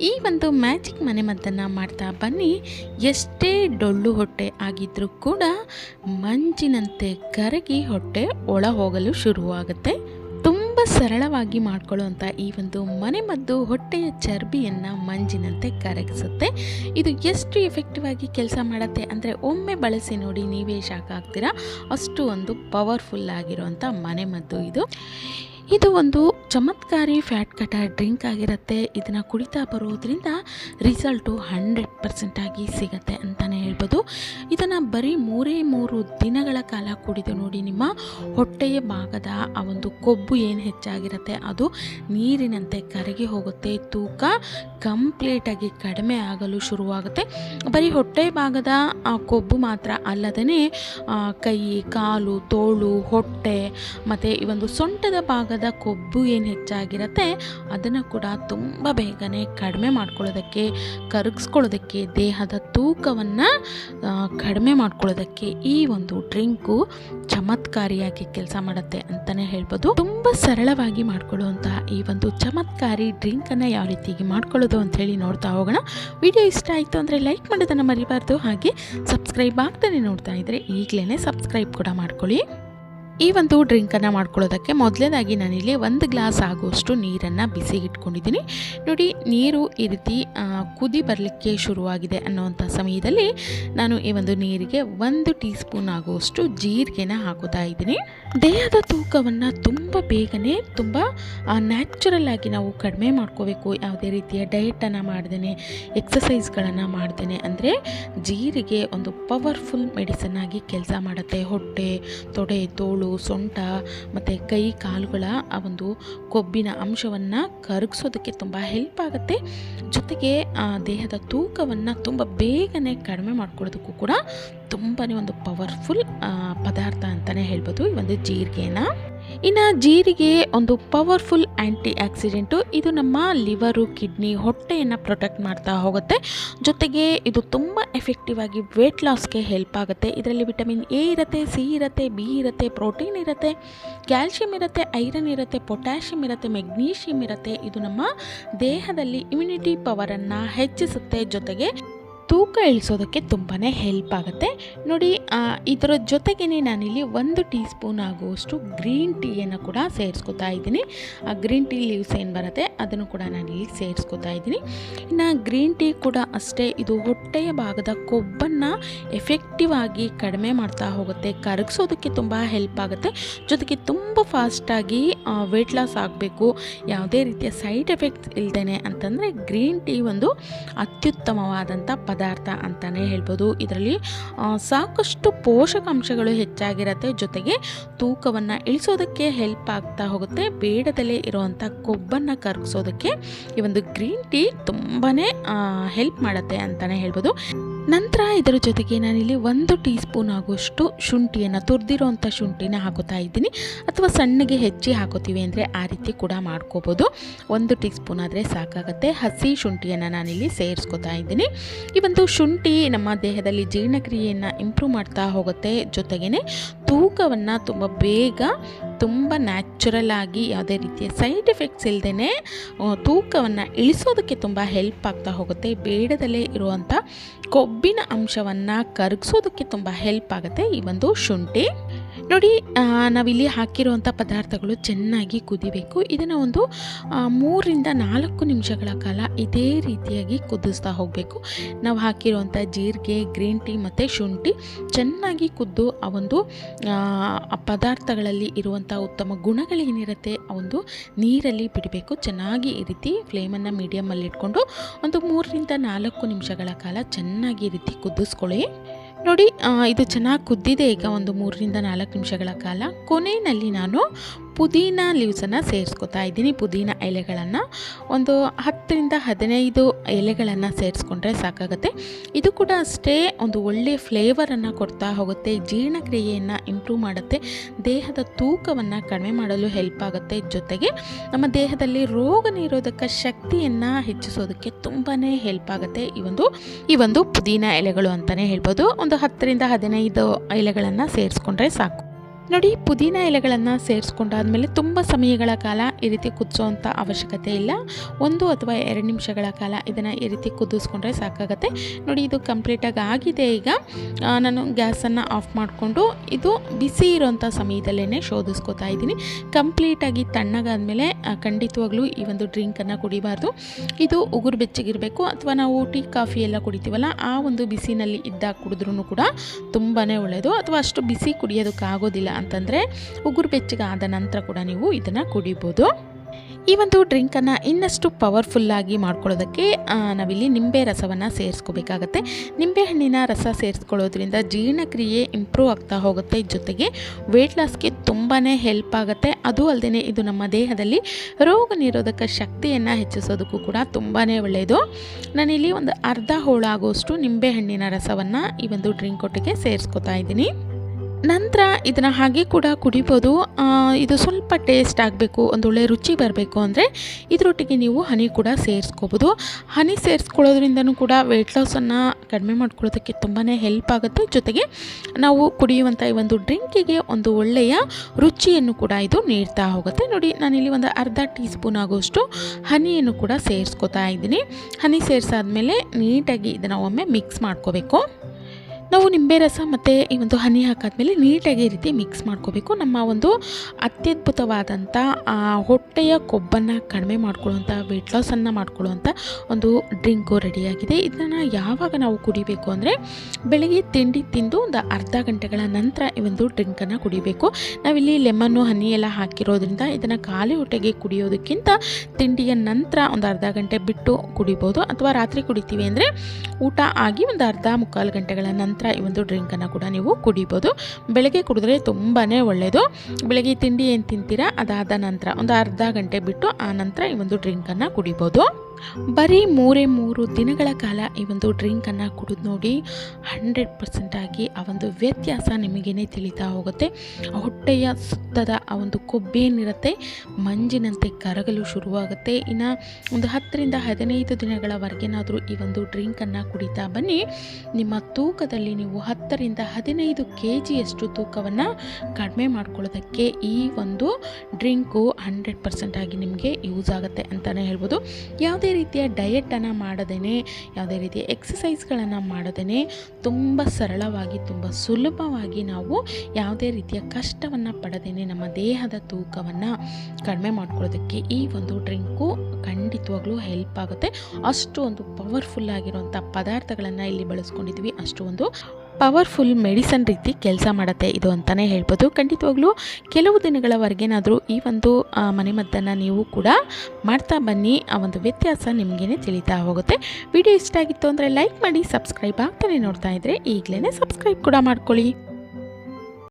ಈ ಒಂದು ಮ್ಯಾಜಿಕ್ ಮನೆಮದ್ದನ್ನು ಮಾಡ್ತಾ ಬನ್ನಿ. ಎಷ್ಟೇ ಡೊಳ್ಳು ಹೊಟ್ಟೆ ಆಗಿದ್ರೂ ಕೂಡ ಮಂಜಿನಂತೆ ಕರಗಿ ಹೊಟ್ಟೆ ಒಳ ಹೋಗಲು ಶುರುವಾಗುತ್ತೆ. ತುಂಬ ಸರಳವಾಗಿ ಮಾಡ್ಕೊಳ್ಳುವಂಥ ಈ ಒಂದು ಮನೆಮದ್ದು ಹೊಟ್ಟೆಯ ಚರ್ಬಿಯನ್ನು ಮಂಜಿನಂತೆ ಕರಗಿಸುತ್ತೆ. ಇದು ಎಷ್ಟು ಎಫೆಕ್ಟಿವ್ ಆಗಿ ಕೆಲಸ ಮಾಡುತ್ತೆ ಅಂದರೆ ಒಮ್ಮೆ ಬಳಸಿ ನೋಡಿ ನೀವೇ ಶಾಖ ಆಗ್ತೀರಾ. ಅಷ್ಟು ಒಂದು ಪವರ್ಫುಲ್ ಆಗಿರುವಂಥ ಮನೆಮದ್ದು ಇದು. ಇದು ಒಂದು ಚಮತ್ಕಾರಿ ಫ್ಯಾಟ್ ಕಟರ್ ಡ್ರಿಂಕ್ ಆಗಿರುತ್ತೆ. ಇದನ್ನು ಕುಡಿತಾ ಬರೋದ್ರಿಂದ ರಿಸಲ್ಟು ಹಂಡ್ರೆಡ್ ಪರ್ಸೆಂಟಾಗಿ ಸಿಗತ್ತೆ ಅಂತಲೇ ಹೇಳ್ಬೋದು. ಇದನ್ನು ಬರೀ ಮೂರೇ ಮೂರು ದಿನಗಳ ಕಾಲ ಕುಡಿದು ನೋಡಿ ನಿಮ್ಮ ಹೊಟ್ಟೆಯ ಭಾಗದ ಆ ಒಂದು ಕೊಬ್ಬು ಏನು ಹೆಚ್ಚಾಗಿರುತ್ತೆ, ಅದು ನೀರಿನಂತೆ ಕರಗಿ ಹೋಗುತ್ತೆ. ತೂಕ ಕಂಪ್ಲೀಟಾಗಿ ಕಡಿಮೆ ಆಗಲು ಶುರುವಾಗುತ್ತೆ. ಬರೀ ಹೊಟ್ಟೆ ಭಾಗದ ಆ ಕೊಬ್ಬು ಮಾತ್ರ ಅಲ್ಲದೇ ಕೈ, ಕಾಲು, ತೋಳು, ಹೊಟ್ಟೆ ಮತ್ತು ಈ ಒಂದು ಸೊಂಟದ ಭಾಗದ ಕೊಬ್ಬು ಏನು ಹೆಚ್ಚಾಗಿರುತ್ತೆ, ಅದನ್ನು ಕೂಡ ತುಂಬ ಬೇಗನೆ ಕಡಿಮೆ ಮಾಡ್ಕೊಳ್ಳೋದಕ್ಕೆ, ಕರಗಿಸ್ಕೊಳ್ಳೋದಕ್ಕೆ, ದೇಹದ ತೂಕವನ್ನು ಕಡಿಮೆ ಮಾಡ್ಕೊಳ್ಳೋದಕ್ಕೆ ಈ ಒಂದು ಡ್ರಿಂಕು ಚಮತ್ಕಾರಿಯಾಗಿ ಕೆಲಸ ಮಾಡುತ್ತೆ ಅಂತಲೇ ಹೇಳ್ಬೋದು. ತುಂಬ ಸರಳವಾಗಿ ಮಾಡ್ಕೊಳ್ಳುವಂತಹ ಈ ಒಂದು ಚಮತ್ಕಾರಿ ಡ್ರಿಂಕನ್ನು ಯಾವ ರೀತಿಯಾಗಿ ಮಾಡ್ಕೊಳ್ಳೋದು ಅಂತ ಹೇಳಿ ನೋಡ್ತಾ ಹೋಗೋಣ. ವಿಡಿಯೋ ಇಷ್ಟ ಆಯಿತು ಅಂದರೆ ಲೈಕ್ ಮಾಡೋದನ್ನು ಮರಿಬಾರ್ದು. ಹಾಗೆ ಸಬ್ಸ್ಕ್ರೈಬ್ ಆಗ್ತಾನೆ ನೋಡ್ತಾ ಇದ್ದರೆ ಈಗಲೇ ಸಬ್ಸ್ಕ್ರೈಬ್ ಕೂಡ ಮಾಡ್ಕೊಳ್ಳಿ. ಈ ಒಂದು ಡ್ರಿಂಕನ್ನು ಮಾಡ್ಕೊಳ್ಳೋದಕ್ಕೆ ಮೊದಲನೇದಾಗಿ ನಾನಿಲ್ಲಿ ಒಂದು ಗ್ಲಾಸ್ ಆಗುವಷ್ಟು ನೀರನ್ನು ಬಿಸಿ ಇಟ್ಕೊಂಡಿದ್ದೀನಿ ನೋಡಿ, ನೀರು ಈ ರೀತಿ ಕುದಿ ಬರಲಿಕ್ಕೆ ಶುರುವಾಗಿದೆ ಅನ್ನೋವಂಥ ಸಮಯದಲ್ಲಿ ನಾನು ಈ ಒಂದು ನೀರಿಗೆ ಒಂದು ಟೀ ಸ್ಪೂನ್ ಆಗುವಷ್ಟು ಜೀರಿಗೆನ ಹಾಕೋತಾ ಇದ್ದೀನಿ. ದೇಹದ ತೂಕವನ್ನು ತುಂಬ ಬೇಗನೆ, ತುಂಬ ನ್ಯಾಚುರಲ್ ಆಗಿ ನಾವು ಕಡಿಮೆ ಮಾಡ್ಕೋಬೇಕು, ಯಾವುದೇ ರೀತಿಯ ಡಯಟನ್ನು ಮಾಡ್ದೇನೆ ಎಕ್ಸಸೈಸ್ಗಳನ್ನು ಮಾಡ್ದೇನೆ ಅಂದರೆ ಜೀರಿಗೆ ಒಂದು ಪವರ್ಫುಲ್ ಮೆಡಿಸನ್ ಆಗಿ ಕೆಲಸ ಮಾಡುತ್ತೆ. ಹೊಟ್ಟೆ, ತೊಡೆ, ತೋಳು ಸೊಂಟ ಮತ್ತು ಕೈ, ಕಾಲುಗಳ ಆ ಒಂದು ಕೊಬ್ಬಿನ ಅಂಶವನ್ನು ಕರಗಿಸೋದಕ್ಕೆ ತುಂಬ ಹೆಲ್ಪ್ ಆಗುತ್ತೆ. ಜೊತೆಗೆ ದೇಹದ ತೂಕವನ್ನು ತುಂಬ ಬೇಗನೆ ಕಡಿಮೆ ಮಾಡ್ಕೊಳ್ಳೋದಕ್ಕೂ ಕೂಡ ತುಂಬಾ ಒಂದು ಪವರ್ಫುಲ್ ಪದಾರ್ಥ ಅಂತಲೇ ಹೇಳ್ಬೋದು ಈ ಒಂದು ಜೀರಿಗೆನ. ಇನ್ನು ಜೀರಿಗೆ ಒಂದು ಪವರ್ಫುಲ್ ಆ್ಯಂಟಿ ಆಕ್ಸಿಡೆಂಟು ಇದು ನಮ್ಮ ಲಿವರು ಕಿಡ್ನಿ ಹೊಟ್ಟೆಯನ್ನು ಪ್ರೊಟೆಕ್ಟ್ ಮಾಡ್ತಾ ಹೋಗುತ್ತೆ. ಜೊತೆಗೆ ಇದು ತುಂಬ ಎಫೆಕ್ಟಿವ್ ಆಗಿ ವೆಯ್ಟ್ ಲಾಸ್ಗೆ ಹೆಲ್ಪ್ ಆಗುತ್ತೆ. ಇದರಲ್ಲಿ ವಿಟಮಿನ್ ಎ ಇರುತ್ತೆ ಸಿ ಇರುತ್ತೆ ಬಿ ಇರುತ್ತೆ ಪ್ರೋಟೀನ್ ಇರುತ್ತೆ ಕ್ಯಾಲ್ಶಿಯಂ ಇರುತ್ತೆ ಐರನ್ ಇರುತ್ತೆ ಪೊಟ್ಯಾಷಿಯಂ ಇರುತ್ತೆ ಮೆಗ್ನೀಷಿಯಂ ಇರುತ್ತೆ. ಇದು ನಮ್ಮ ದೇಹದಲ್ಲಿ ಇಮ್ಯುನಿಟಿ ಪವರನ್ನು ಹೆಚ್ಚಿಸುತ್ತೆ. ಜೊತೆಗೆ ತೂಕ ಇಳಿಸೋದಕ್ಕೆ ತುಂಬಾ ಹೆಲ್ಪ್ ಆಗುತ್ತೆ. ನೋಡಿ ಇದರ ಜೊತೆಗೇ ನಾನಿಲ್ಲಿ ಒಂದು ಟೀ ಸ್ಪೂನ್ ಆಗುವಷ್ಟು ಗ್ರೀನ್ ಟೀಯನ್ನು ಕೂಡ ಸೇರಿಸ್ಕೊತಾ ಇದ್ದೀನಿ. ಆ ಗ್ರೀನ್ ಟೀ ಲೀವ್ಸ್ ಏನು ಬರುತ್ತೆ, ಅದನ್ನು ಕೂಡ ನಾನಿಲ್ಲಿ ಸೇರಿಸ್ಕೊತಾ ಇದ್ದೀನಿ. ಇನ್ನು ಗ್ರೀನ್ ಟೀ ಕೂಡ ಅಷ್ಟೇ, ಇದು ಹೊಟ್ಟೆಯ ಭಾಗದ ಕೊಬ್ಬನ್ನು ಎಫೆಕ್ಟಿವ್ ಆಗಿ ಕಡಿಮೆ ಮಾಡ್ತಾ ಹೋಗುತ್ತೆ. ಕರಗಿಸೋದಕ್ಕೆ ತುಂಬ ಹೆಲ್ಪ್ ಆಗುತ್ತೆ. ಜೊತೆಗೆ ತುಂಬ ಫಾಸ್ಟಾಗಿ ವೆಯ್ಟ್ ಲಾಸ್ ಆಗಬೇಕು. ಯಾವುದೇ ರೀತಿಯ ಸೈಡ್ ಎಫೆಕ್ಟ್ಸ್ ಇಲ್ದೇನೆ ಅಂತಂದರೆ ಗ್ರೀನ್ ಟೀ ಒಂದು ಅತ್ಯುತ್ತಮವಾದಂಥ ಪದಾರ್ಥ ಅಂತಲೇ ಹೇಳ್ಬೋದು. ಇದರಲ್ಲಿ ಸಾಕಷ್ಟು ಪೋಷಕಾಂಶಗಳು ಹೆಚ್ಚಾಗಿರುತ್ತೆ. ಜೊತೆಗೆ ತೂಕವನ್ನು ಇಳಿಸೋದಕ್ಕೆ ಹೆಲ್ಪ್ ಆಗ್ತಾ ಹೋಗುತ್ತೆ. ಬೇಡದಲ್ಲೇ ಇರುವಂಥ ಕೊಬ್ಬನ್ನು ಕರಗಿಸೋದಕ್ಕೆ ಈ ಒಂದು ಗ್ರೀನ್ ಟೀ ತುಂಬಾ ಹೆಲ್ಪ್ ಮಾಡುತ್ತೆ ಅಂತಲೇ ಹೇಳ್ಬೋದು. ನಂತರ ಇದರ ಜೊತೆಗೆ ನಾನಿಲ್ಲಿ ಒಂದು ಟೀ ಸ್ಪೂನ್ ಆಗುವಷ್ಟು ಶುಂಠಿಯನ್ನು ತುರಿದಿರೋಂಥ ಶುಂಠಿನ ಹಾಕೋತಾ ಇದ್ದೀನಿ. ಅಥವಾ ಸಣ್ಣಗೆ ಹೆಚ್ಚಿ ಹಾಕೋತೀವಿ ಅಂದರೆ ಆ ರೀತಿ ಕೂಡ ಮಾಡ್ಕೋಬೋದು. ಒಂದು ಟೀ ಸ್ಪೂನ್ ಆದರೆ ಸಾಕಾಗುತ್ತೆ. ಹಸಿ ಶುಂಠಿಯನ್ನು ನಾನಿಲ್ಲಿ ಸೇರಿಸ್ಕೊತಾ ಇದ್ದೀನಿ. ಈ ಒಂದು ಶುಂಠಿ ನಮ್ಮ ದೇಹದಲ್ಲಿ ಜೀರ್ಣಕ್ರಿಯೆಯನ್ನು ಇಂಪ್ರೂವ್ ಮಾಡ್ತಾ ಹೋಗುತ್ತೆ ಜೊತೆಗೇ ತೂಕವನ್ನು ತುಂಬ ಬೇಗ, ತುಂಬ ನ್ಯಾಚುರಲ್ ಆಗಿ ಯಾವುದೇ ರೀತಿಯ ಸೈಡ್ ಎಫೆಕ್ಟ್ಸ್ ಇಲ್ಲದೇ ತೂಕವನ್ನು ಇಳಿಸೋದಕ್ಕೆ ತುಂಬ ಹೆಲ್ಪ್ ಆಗ್ತಾ ಹೋಗುತ್ತೆ. ಬೇಡದಲ್ಲೇ ಇರುವಂಥ ಕೊಬ್ಬಿನ ಅಂಶವನ್ನು ಕರಗಿಸೋದಕ್ಕೆ ತುಂಬ ಹೆಲ್ಪ್ ಆಗುತ್ತೆ ಈ ಒಂದು ಶುಂಠಿ. ನೋಡಿ ನಾವಿಲ್ಲಿ ಹಾಕಿರುವಂಥ ಪದಾರ್ಥಗಳು ಚೆನ್ನಾಗಿ ಕುದಿಬೇಕು. ಇದನ್ನು ಒಂದು ಮೂರಿಂದ ನಾಲ್ಕು ನಿಮಿಷಗಳ ಕಾಲ ಇದೇ ರೀತಿಯಾಗಿ ಕುದಿಸ್ತಾ ಹೋಗಬೇಕು. ನಾವು ಹಾಕಿರುವಂಥ ಜೀರಿಗೆ, ಗ್ರೀನ್ ಟೀ ಮತ್ತು ಶುಂಠಿ ಚೆನ್ನಾಗಿ ಕುದ್ದು ಆ ಒಂದು ಪದಾರ್ಥಗಳಲ್ಲಿ ಇರುವಂಥ ಉತ್ತಮ ಗುಣಗಳೇನಿರುತ್ತೆ ಆ ಒಂದು ನೀರಲ್ಲಿ ಬಿಡಬೇಕು. ಚೆನ್ನಾಗಿ ಈ ರೀತಿ ಫ್ಲೇಮನ್ನು ಮೀಡಿಯಮಲ್ಲಿ ಇಟ್ಕೊಂಡು ಒಂದು ಮೂರರಿಂದ ನಾಲ್ಕು ನಿಮಿಷಗಳ ಕಾಲ ಚೆನ್ನಾಗಿ ಈ ರೀತಿ ಕುದಿಸ್ಕೊಳ್ಳಿ. ನೋಡಿ ಇದು ಚೆನ್ನಾಗಿ ಕುದ್ದಿದೆ ಈಗ ಒಂದು ಮೂರರಿಂದ ನಾಲ್ಕು ನಿಮಿಷಗಳ ಕಾಲ. ಕೊನೆಯಲ್ಲಿ ನಾನು ಪುದೀನ ಲೀವ್ಸನ್ನು ಸೇರಿಸ್ಕೊತಾ ಇದ್ದೀನಿ. ಪುದೀನ ಎಲೆಗಳನ್ನು ಒಂದು ಹತ್ತರಿಂದ ಹದಿನೈದು ಎಲೆಗಳನ್ನು ಸೇರಿಸ್ಕೊಂಡ್ರೆ ಸಾಕಾಗುತ್ತೆ. ಇದು ಕೂಡ ಅಷ್ಟೇ ಒಂದು ಒಳ್ಳೆಯ ಫ್ಲೇವರನ್ನು ಕೊಡ್ತಾ ಹೋಗುತ್ತೆ. ಜೀರ್ಣಕ್ರಿಯೆಯನ್ನು ಇಂಪ್ರೂವ್ ಮಾಡುತ್ತೆ. ದೇಹದ ತೂಕವನ್ನು ಕಡಿಮೆ ಮಾಡಲು ಹೆಲ್ಪ್ ಆಗುತ್ತೆ. ಜೊತೆಗೆ ನಮ್ಮ ದೇಹದಲ್ಲಿ ರೋಗ ನಿರೋಧಕ ಶಕ್ತಿಯನ್ನು ಹೆಚ್ಚಿಸೋದಕ್ಕೆ ತುಂಬಾ ಹೆಲ್ಪ್ ಆಗುತ್ತೆ. ಈ ಒಂದು ಈ ಒಂದು ಪುದೀನ ಎಲೆಗಳು ಅಂತಲೇ ಹೇಳ್ಬೋದು. ಒಂದು ಹತ್ತರಿಂದ ಹದಿನೈದು ಎಲೆಗಳನ್ನು ಸೇರಿಸ್ಕೊಂಡ್ರೆ ಸಾಕು. ನೋಡಿ, ಪುದೀನ ಎಲೆಗಳನ್ನು ಸೇರಿಸ್ಕೊಂಡಾದ್ಮೇಲೆ ತುಂಬ ಸಮಯಗಳ ಕಾಲ ಈ ರೀತಿ ಕುದಿಸೋವಂಥ ಅವಶ್ಯಕತೆ ಇಲ್ಲ. ಒಂದು ಅಥವಾ ಎರಡು ನಿಮಿಷಗಳ ಕಾಲ ಇದನ್ನು ಈ ರೀತಿ ಕುದಿಸ್ಕೊಂಡ್ರೆ ಸಾಕಾಗತ್ತೆ. ನೋಡಿ, ಇದು ಕಂಪ್ಲೀಟಾಗಿ ಆಗಿದೆ ಈಗ. ನಾನು ಗ್ಯಾಸನ್ನು ಆಫ್ ಮಾಡಿಕೊಂಡು ಇದು ಬಿಸಿ ಇರೋವಂಥ ಸಮಯದಲ್ಲೇ ಶೋಧಿಸ್ಕೋತಾ ಇದ್ದೀನಿ. ಕಂಪ್ಲೀಟಾಗಿ ತಣ್ಣಗಾದಮೇಲೆ ಖಂಡಿತವಾಗ್ಲೂ ಈ ಒಂದು ಡ್ರಿಂಕನ್ನು ಕುಡಿಬಾರ್ದು. ಇದು ಉಗುರು ಬೆಚ್ಚಗಿರಬೇಕು ಅಥವಾ ನಾವು ಟೀ, ಕಾಫಿ ಎಲ್ಲ ಕುಡಿತೀವಲ್ಲ, ಆ ಒಂದು ಬಿಸಿನಲ್ಲಿ ಇದ್ದಾಗ ಕುಡಿದ್ರೂ ಕೂಡ ತುಂಬಾ ಒಳ್ಳೆಯದು ಅಥವಾ ಅಷ್ಟು ಬಿಸಿ ಕುಡಿಯೋದಕ್ಕಾಗೋದಿಲ್ಲ. ಅಂತಂದರೆ ಉಗುರು ಬೆಚ್ಚಗಾದ ನಂತರ ಕೂಡ ನೀವು ಇದನ್ನು ಕುಡಿಬೋದು. ಈ ಒಂದು ಡ್ರಿಂಕನ್ನು ಇನ್ನಷ್ಟು ಪವರ್ಫುಲ್ಲಾಗಿ ಮಾಡ್ಕೊಳ್ಳೋದಕ್ಕೆ ನಾವಿಲ್ಲಿ ನಿಂಬೆ ರಸವನ್ನು ಸೇರಿಸ್ಕೋಬೇಕಾಗತ್ತೆ. ನಿಂಬೆಹಣ್ಣಿನ ರಸ ಸೇರಿಸ್ಕೊಳ್ಳೋದ್ರಿಂದ ಜೀರ್ಣಕ್ರಿಯೆ ಇಂಪ್ರೂವ್ ಆಗ್ತಾ ಹೋಗುತ್ತೆ. ಜೊತೆಗೆ ವೆಯ್ಟ್ ಲಾಸ್ಗೆ ತುಂಬಾ ಹೆಲ್ಪ್ ಆಗುತ್ತೆ. ಅದು ಅಲ್ಲದೆ ಇದು ನಮ್ಮ ದೇಹದಲ್ಲಿ ರೋಗ ನಿರೋಧಕ ಶಕ್ತಿಯನ್ನು ಹೆಚ್ಚಿಸೋದಕ್ಕೂ ಕೂಡ ತುಂಬಾ ಒಳ್ಳೆಯದು ನಾನಿಲ್ಲಿ ಒಂದು ಅರ್ಧ ಹೋಳಾಗುವಷ್ಟು ನಿಂಬೆಹಣ್ಣಿನ ರಸವನ್ನು ಈ ಒಂದು ಡ್ರಿಂಕ್ ಒಟ್ಟಿಗೆ ಸೇರಿಸ್ಕೊತಾ ಇದ್ದೀನಿ. ನಂತರ ಇದನ್ನು ಹಾಗೆ ಕೂಡ ಕುಡಿಬೋದು. ಇದು ಸ್ವಲ್ಪ ಟೇಸ್ಟ್ ಆಗಬೇಕು ಒಂದೊಳ್ಳೆ ರುಚಿ ಬರಬೇಕು ಅಂದರೆ ಇದರೊಟ್ಟಿಗೆ ನೀವು ಹನಿ ಕೂಡ ಸೇರಿಸ್ಕೋಬೋದು. ಹನಿ ಸೇರಿಸ್ಕೊಳ್ಳೋದ್ರಿಂದನೂ ಕೂಡ ವೆಯ್ಟ್ ಲಾಸನ್ನು ಕಡಿಮೆ ಮಾಡ್ಕೊಳ್ಳೋದಕ್ಕೆ ತುಂಬಾ ಹೆಲ್ಪ್ ಆಗುತ್ತೆ. ಜೊತೆಗೆ ನಾವು ಕುಡಿಯುವಂಥ ಈ ಒಂದು ಡ್ರಿಂಕಿಗೆ ಒಂದು ಒಳ್ಳೆಯ ರುಚಿಯನ್ನು ಕೂಡ ಇದು ನೀಡ್ತಾ ಹೋಗುತ್ತೆ. ನೋಡಿ, ನಾನಿಲ್ಲಿ ಒಂದು ಅರ್ಧ ಟೀ ಸ್ಪೂನ್ ಆಗೋಷ್ಟು ಹನಿಯನ್ನು ಕೂಡ ಸೇರಿಸ್ಕೊತಾ ಇದ್ದೀನಿ. ಹನಿ ಸೇರಿಸಾದ್ಮೇಲೆ ನೀಟಾಗಿ ಇದನ್ನು ಒಮ್ಮೆ ಮಿಕ್ಸ್ ಮಾಡ್ಕೋಬೇಕು. ನಾವು ನಿಂಬೆ ರಸ ಮತ್ತು ಈ ಒಂದು ಹನಿ ಹಾಕಾದ್ಮೇಲೆ ನೀಟಾಗಿ ರೀತಿ ಮಿಕ್ಸ್ ಮಾಡ್ಕೋಬೇಕು. ನಮ್ಮ ಒಂದು ಅತ್ಯದ್ಭುತವಾದಂಥ ಹೊಟ್ಟೆಯ ಕೊಬ್ಬನ್ನು ಕಡಿಮೆ ಮಾಡ್ಕೊಳ್ಳುವಂಥ ವೆಯ್ಟ್ ಲಾಸನ್ನು ಮಾಡ್ಕೊಳ್ಳುವಂಥ ಒಂದು ಡ್ರಿಂಕು ರೆಡಿಯಾಗಿದೆ. ಇದನ್ನು ಯಾವಾಗ ನಾವು ಕುಡಿಬೇಕು ಅಂದರೆ ಬೆಳಗ್ಗೆ ತಿಂಡಿ ತಿಂದು ಒಂದು ಅರ್ಧ ಗಂಟೆಗಳ ನಂತರ ಈ ಒಂದು ಡ್ರಿಂಕನ್ನು ಕುಡಿಬೇಕು. ನಾವಿಲ್ಲಿ ಲೆಮನ್ನು ಹನಿ ಎಲ್ಲ ಹಾಕಿರೋದ್ರಿಂದ ಇದನ್ನು ಖಾಲಿ ಹೊಟ್ಟೆಗೆ ಕುಡಿಯೋದಕ್ಕಿಂತ ತಿಂಡಿಯ ನಂತರ ಒಂದು ಅರ್ಧ ಗಂಟೆ ಬಿಟ್ಟು ಕುಡಿಬೋದು. ಅಥವಾ ರಾತ್ರಿ ಕುಡಿತೀವಿ ಅಂದರೆ ಊಟ ಆಗಿ ಒಂದು ಅರ್ಧ ಮುಕ್ಕಾಲು ಗಂಟೆಗಳ ನಂತರ ಈ ಒಂದು ಡ್ರಿಂಕನ್ನು ಕೂಡ ನೀವು ಕುಡಿಬೋದು. ಬೆಳಗ್ಗೆ ಕುಡಿದ್ರೆ ತುಂಬಾ ಒಳ್ಳೆಯದು ಬೆಳಗ್ಗೆ ತಿಂಡಿ ಏನು ತಿಂತೀರಾ ಅದಾದ ನಂತರ ಒಂದು ಅರ್ಧ ಗಂಟೆ ಬಿಟ್ಟು ಆ ನಂತರ ಈ ಒಂದು ಡ್ರಿಂಕನ್ನು ಕುಡಿಬೋದು. ಬರೀ ಮೂರೇ ಮೂರು ದಿನಗಳ ಕಾಲ ಈ ಒಂದು ಡ್ರಿಂಕನ್ನು ಕುಡಿದು ನೋಡಿ ಹಂಡ್ರೆಡ್ ಪರ್ಸೆಂಟಾಗಿ ಆ ಒಂದು ವ್ಯತ್ಯಾಸ ನಿಮಗೇನೆ ತಿಳಿತಾ ಹೋಗುತ್ತೆ. ಹೊಟ್ಟೆಯ ಸುತ್ತದ ಆ ಒಂದು ಕೊಬ್ಬೇನಿರುತ್ತೆ ಮಂಜಿನಂತೆ ಕರಗಲು ಶುರುವಾಗುತ್ತೆ. ಇನ್ನು ಒಂದು ಹತ್ತರಿಂದ ಹದಿನೈದು ದಿನಗಳವರೆಗೇನಾದರೂ ಈ ಒಂದು ಡ್ರಿಂಕನ್ನು ಕುಡಿತಾ ಬನ್ನಿ. ನಿಮ್ಮ ತೂಕದಲ್ಲಿ ನೀವು ಹತ್ತರಿಂದ ಹದಿನೈದು ಕೆ ಜಿಯಷ್ಟು ತೂಕವನ್ನು ಕಡಿಮೆ ಮಾಡ್ಕೊಳ್ಳೋದಕ್ಕೆ ಈ ಒಂದು ಡ್ರಿಂಕು ಹಂಡ್ರೆಡ್ ಪರ್ಸೆಂಟಾಗಿ ನಿಮಗೆ ಯೂಸ್ ಆಗುತ್ತೆ ಅಂತಲೇ ಹೇಳ್ಬೋದು. ಯಾವುದೇ ರೀತಿಯ ಡಯೆಟನ್ನು ಮಾಡದೇನೆ, ಯಾವುದೇ ರೀತಿಯ ಎಕ್ಸಸೈಸ್ಗಳನ್ನು ಮಾಡದೇನೆ ತುಂಬ ಸರಳವಾಗಿ, ತುಂಬ ಸುಲಭವಾಗಿ ನಾವು ಯಾವುದೇ ರೀತಿಯ ಕಷ್ಟವನ್ನು ಪಡದೇನೆ ನಮ್ಮ ದೇಹದ ತೂಕವನ್ನು ಕಡಿಮೆ ಮಾಡ್ಕೊಳ್ಳೋದಕ್ಕೆ ಈ ಒಂದು ಡ್ರಿಂಕು ಖಂಡಿತವಾಗ್ಲೂ ಹೆಲ್ಪ್ ಆಗುತ್ತೆ. ಅಷ್ಟು ಒಂದು ಪವರ್ಫುಲ್ ಆಗಿರುವಂಥ ಪದಾರ್ಥಗಳನ್ನು ಇಲ್ಲಿ ಬಳಸ್ಕೊಂಡಿದ್ವಿ ಅಷ್ಟು ಒಂದು ಪವರ್ಫುಲ್ ಮೆಡಿಸನ್ ರೀತಿ ಕೆಲಸ ಮಾಡುತ್ತೆ ಇದು ಅಂತಲೇ ಹೇಳ್ಬೋದು. ಖಂಡಿತವಾಗ್ಲೂ ಕೆಲವು ದಿನಗಳವರೆಗೇನಾದರೂ ಈ ಒಂದು ಮನೆಮದ್ದನ್ನು ನೀವು ಕೂಡ ಮಾಡ್ತಾ ಬನ್ನಿ. ಆ ಒಂದು ವ್ಯತ್ಯಾಸ ನಿಮಗೇನೆ ತಿಳಿತಾ ಹೋಗುತ್ತೆ. ವಿಡಿಯೋ ಇಷ್ಟ ಆಗಿತ್ತು ಅಂದರೆ ಲೈಕ್ ಮಾಡಿ, ಸಬ್ಸ್ಕ್ರೈಬ್ ಆಗ್ತಾನೆ ನೋಡ್ತಾ ಇದ್ದರೆ ಈಗಲೇ ಸಬ್ಸ್ಕ್ರೈಬ್ ಕೂಡ ಮಾಡ್ಕೊಳ್ಳಿ.